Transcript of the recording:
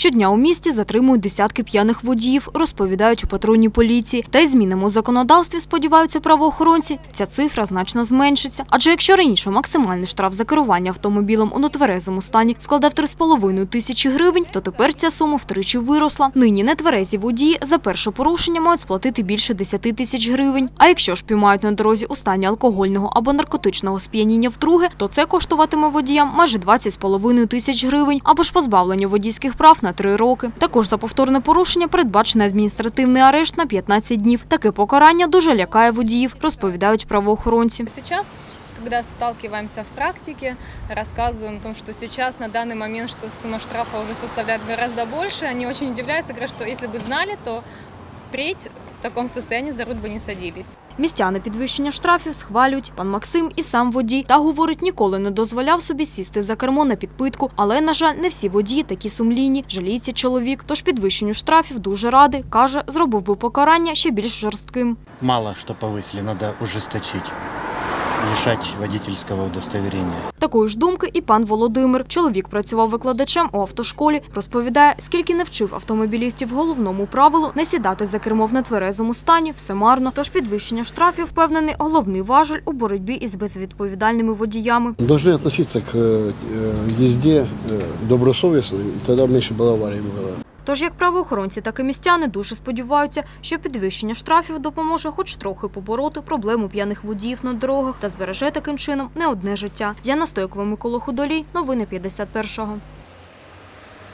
Щодня у місті затримують десятки п'яних водіїв, розповідають у патрульній поліції. Та й змінами у законодавстві, сподіваються правоохоронці, ця цифра значно зменшиться. Адже якщо раніше максимальний штраф за керування автомобілем у нетверезому стані складав 3,5 тисячі гривень, то тепер ця сума втричі виросла. Нині нетверезі водії за перше порушення мають сплатити більше 10 тисяч гривень. А якщо ж піймають на дорозі у стані алкогольного або наркотичного сп'яніння вдруге, то це коштуватиме водіям майже 20,5 тисяч гривень або ж позбавлення водійських прав на 3 роки. Також за повторне порушення передбачений адміністративний арешт на 15 днів. Таке покарання дуже лякає водіїв, розповідають правоохоронці. Сейчас, когда сталкиваемся в практике, рассказываем о том, что сейчас на данный момент, что сумма штрафа уже составляет гораздо больше, они очень удивляются, говорят, что если бы знали, то впредь в таком состоянии за руль бы не садились. Містяни підвищення штрафів схвалюють. Пан Максим і сам водій та говорить, ніколи не дозволяв собі сісти за кермо на підпитку. Але на жаль, не всі водії такі сумлінні. Жаліється чоловік. Тож підвищенню штрафів дуже радий. каже, зробив би покарання ще більш жорстким. Мало що повысили, треба ужесточить, лишать водительского удостоверения. Такої ж думки і пан Володимир. Чоловік працював викладачем у автошколі. Розповідає, скільки не вчив автомобілістів головному правилу не сідати за кермо в нетверезому стані, все марно. Тож підвищення штрафів, впевнений, головний важель у боротьбі із безвідповідальними водіями. Должны относиться к э, езде э, добросовестно, и тогда меньше было аварий было. Тож як правоохоронці, так і містяни дуже сподіваються, що підвищення штрафів допоможе хоч трохи побороти проблему п'яних водіїв на дорогах та збереже таким чином не одне життя. Яна Стойкова, Микола Худолій. Новини 51-го.